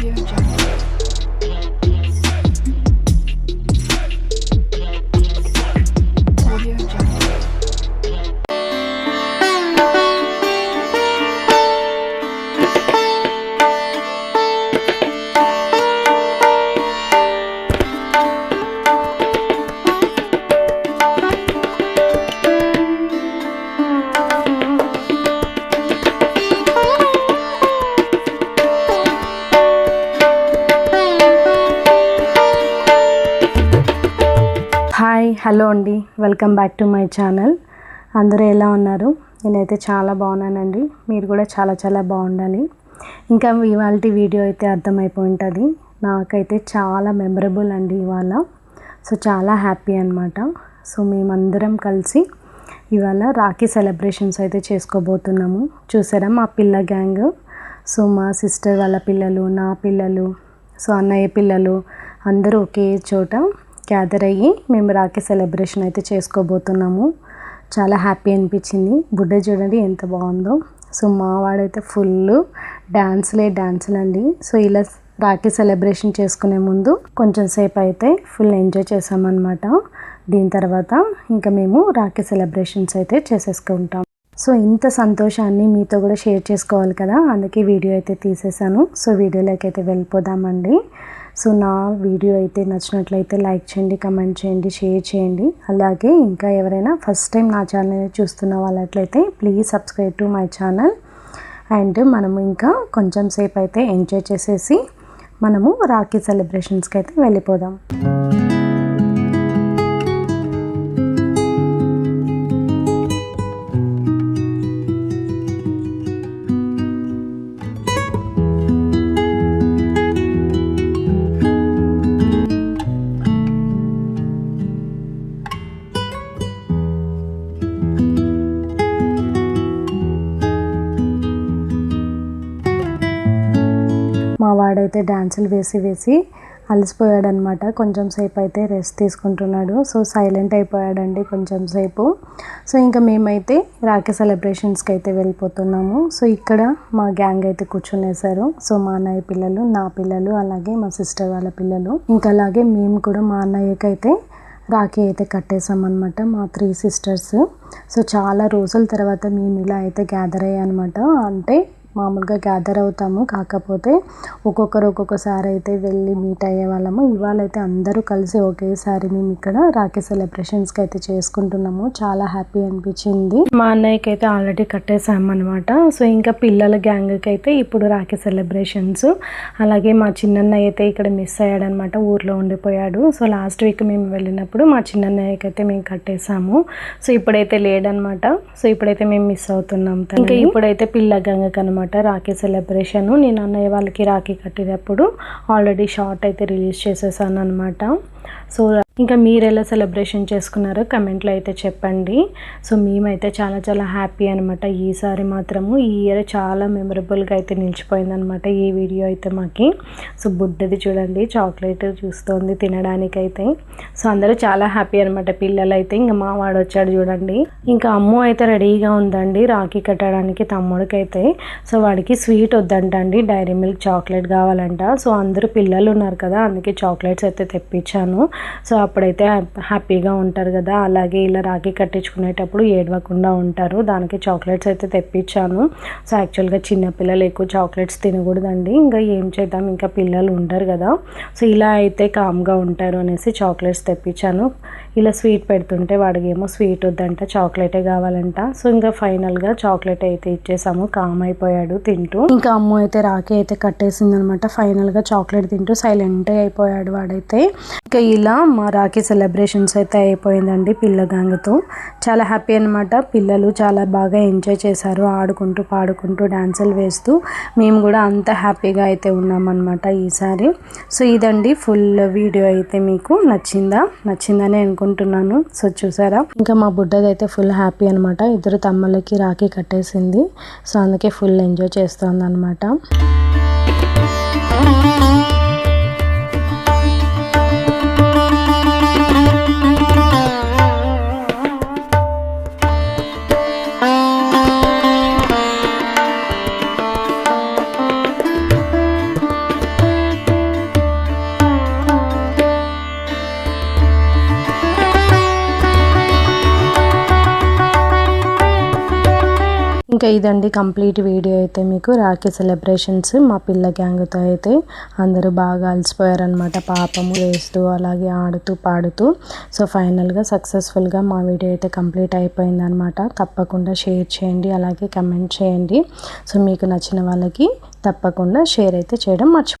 Audio Jungle. Hi hello అండి welcome back to my channel. అందరూ ఎలా ఉన్నారు? నేనైతే చాలా బాగున్నానండి. మీరు కూడా చాలా చాలా బాగుండాలి. ఇంకా ఇవాళ వీడియో అయితే అర్థమైపోయి ఉంటుంది. నాకైతే చాలా మెమరబుల్ అండి ఇవాళ. సో చాలా హ్యాపీ అనమాట సో మేమందరం కలిసి ఇవాళ రాఖీ సెలబ్రేషన్స్ అయితే చేసుకోబోతున్నాము. చూసారా మా పిల్ల గ్యాంగ్? సో మా సిస్టర్ వాళ్ళ పిల్లలు నా పిల్లలు సో అన్నయ్య పిల్లలు అందరూ ఒకే చోట గ్యాదర్ అయ్యి మేము రాఖీ సెలబ్రేషన్ అయితే చేసుకోబోతున్నాము. చాలా హ్యాపీ అనిపించింది. బుడ్డ చూడండి ఎంత బాగుందో. సో మా వాడైతే ఫుల్ డ్యాన్స్లే డ్యాన్సులు అండి. సో ఇలా రాఖీ సెలబ్రేషన్ చేసుకునే ముందు కొంచెం సేపు అయితే ఫుల్ ఎంజాయ్ చేసామన్నమాట. దీని తర్వాత ఇంకా మేము రాఖీ సెలబ్రేషన్స్ అయితే చేసేసుకుంటాం. సో ఇంత సంతోషాన్ని మీతో కూడా షేర్ చేసుకోవాలి కదా. అందుకే వీడియో అయితే తీసేసాను. సో వీడియోలోకి అయితే వెళ్ళిపోదామండి. సో నా వీడియో అయితే నచ్చినట్లయితే లైక్ చేయండి కమెంట్ చేయండి షేర్ చేయండి. అలాగే ఇంకా ఎవరైనా ఫస్ట్ టైం నా ఛానల్ చూస్తున్న వాళ్ళట్లయితే please subscribe to my channel. And మనము ఇంకా కొంచెం సేపు అయితే ఎంజాయ్ చేసేసి మనము రాఖీ సెలబ్రేషన్స్కి అయితే వెళ్ళిపోదాం. మా వాడైతే డ్యాన్సులు వేసి వేసి అలసిపోయాడనమాట. కొంచెం సేపు అయితే రెస్ట్ తీసుకుంటున్నాడు. సో సైలెంట్ అయిపోయాడండి కొంచెం సేపు. సో ఇంకా మేమైతే రాఖీ సెలబ్రేషన్స్కి అయితే వెళ్ళిపోతున్నాము. సో ఇక్కడ మా గ్యాంగ్ అయితే కూర్చునేసారు సో మా అన్నయ్య పిల్లలు నా పిల్లలు అలాగే మా సిస్టర్ వాళ్ళ పిల్లలు. ఇంకా అలాగే మేము కూడా మా అన్నయ్యకి అయితే రాఖీ అయితే కట్టేసామన్నమాట మా త్రీ సిస్టర్స్. సో చాలా రోజుల తర్వాత మేము ఇలా అయితే గ్యాదర్ అయ్యానమాట అంటే మామూలుగా గ్యాదర్ అవుతాము. కాకపోతే ఒక్కొక్కరు ఒక్కొక్కసారి అయితే వెళ్ళి మీట్ అయ్యే వాళ్ళము. ఇవాళ అయితే అందరూ కలిసి ఒకేసారి మేము ఇక్కడ రాఖీ సెలబ్రేషన్స్కి అయితే చేసుకుంటున్నాము. చాలా హ్యాపీ అనిపించింది. మా అన్నయ్యకి అయితే ఆల్రెడీ కట్టేసామన్నమాట సో ఇంకా పిల్లల గ్యాంగ్కి అయితే ఇప్పుడు రాఖీ సెలబ్రేషన్స్ అలాగే మా చిన్నన్నయ్య అయితే ఇక్కడ మిస్ అయ్యాడనమాట ఊర్లో ఉండిపోయాడు. సో లాస్ట్ వీక్ మేము వెళ్ళినప్పుడు మా చిన్నన్నయ్యకి అయితే మేము కట్టేసాము సో ఇప్పుడైతే లేడనమాట సో ఇప్పుడైతే మేము మిస్ అవుతున్నాం ఇంకా ఇప్పుడైతే పిల్ల గంగకి అనమాట రాఖీ సెలబ్రేషన్. నేను అన్నయ్య వాళ్ళకి రాఖీ కట్టినప్పుడు ఆల్రెడీ షార్ట్ అయితే రిలీజ్ చేసేసాను అనమాట సో ఇంకా మీరు ఎలా సెలబ్రేషన్ చేసుకున్నారో కమెంట్లో అయితే చెప్పండి. సో మేమైతే చాలా చాలా హ్యాపీ అనమాట ఈసారి మాత్రము ఈ ఇయర్ చాలా మెమరబుల్గా అయితే నిలిచిపోయిందనమాట ఈ వీడియో అయితే మాకి. సో బుడ్డది చూడండి చాక్లెట్ చూస్తోంది తినడానికైతే. సో అందరూ చాలా హ్యాపీ అనమాట పిల్లలు అయితే ఇంకా మా వాడు వచ్చాడు చూడండి. ఇంకా అమ్మ అయితే రెడీగా ఉందండి రాఖీ కట్టడానికి తమ్ముడికి అయితే సో వాడికి స్వీట్ వద్దంట అండి డైరీ మిల్క్ చాక్లెట్ కావాలంట. సో అందరూ పిల్లలు ఉన్నారు కదా అందుకే చాక్లెట్స్ అయితే తెప్పించాను. సో అప్పుడైతే హ్యాపీగా ఉంటారు కదా. అలాగే ఇలా రాఖీ కట్టించుకునేటప్పుడు ఏడవకుండా ఉంటారు. దానికి చాక్లెట్స్ అయితే తెప్పించాను. సో యాక్చువల్గా చిన్నపిల్లలు ఎక్కువ చాక్లెట్స్ తినకూడదండి. ఇంకా ఏం చేద్దాం? ఇంకా పిల్లలు ఉండరు కదా. సో ఇలా అయితే కామ్గా ఉంటారు అనేసి చాక్లెట్స్ తెప్పించాను. ఇలా స్వీట్ పెడుతుంటే వాడికి ఏమో స్వీట్ వద్దంట చాక్లెటే కావాలంట. సో ఇంకా ఫైనల్గా చాక్లెట్ అయితే ఇచ్చేసాము. కామ్ అయిపోయాడు తింటూ. ఇంకా అమ్మ అయితే రాఖీ అయితే కట్టేసింది అనమాట ఫైనల్గా చాక్లెట్ తింటూ సైలెంట్ అయిపోయాడు వాడైతే. ఇంకా ఇలా మా రాఖీ సెలబ్రేషన్స్ అయితే అయిపోయిందండి పిల్ల గ్యాంగ్తో. చాలా హ్యాపీ అనమాట పిల్లలు చాలా బాగా ఎంజాయ్ చేశారు. ఆడుకుంటూ పాడుకుంటూ డ్యాన్సులు వేస్తూ మేము కూడా అంత హ్యాపీగా అయితే ఉన్నామన్నమాట ఈసారి. సో ఇదండి ఫుల్ వీడియో అయితే మీకు నచ్చిందా? నచ్చిందని అనుకుంటున్నాను. సో చూసారా? ఇంకా మా బుడ్డది అయితే ఫుల్ హ్యాపీ అనమాట ఇద్దరు తమ్ముళ్ళకి రాఖీ కట్టేసింది. సో అందుకే ఫుల్ ఎంజాయ్ చేస్తుంది అనమాట ఇంకా ఇదండి కంప్లీట్ వీడియో అయితే మీకు రాఖీ సెలబ్రేషన్స్ మా పిల్ల గ్యాంగ్తో అయితే అందరూ బాగా అలసిపోయారనమాట పాపము వేస్తూ అలాగే ఆడుతూ పాడుతూ. సో ఫైనల్గా సక్సెస్ఫుల్గా మా వీడియో అయితే కంప్లీట్ అయిపోయిందనమాట తప్పకుండా షేర్ చేయండి అలాగే కమెంట్ చేయండి. సో మీకు నచ్చిన వాళ్ళకి తప్పకుండా షేర్ అయితే చేయడం మర్చిపో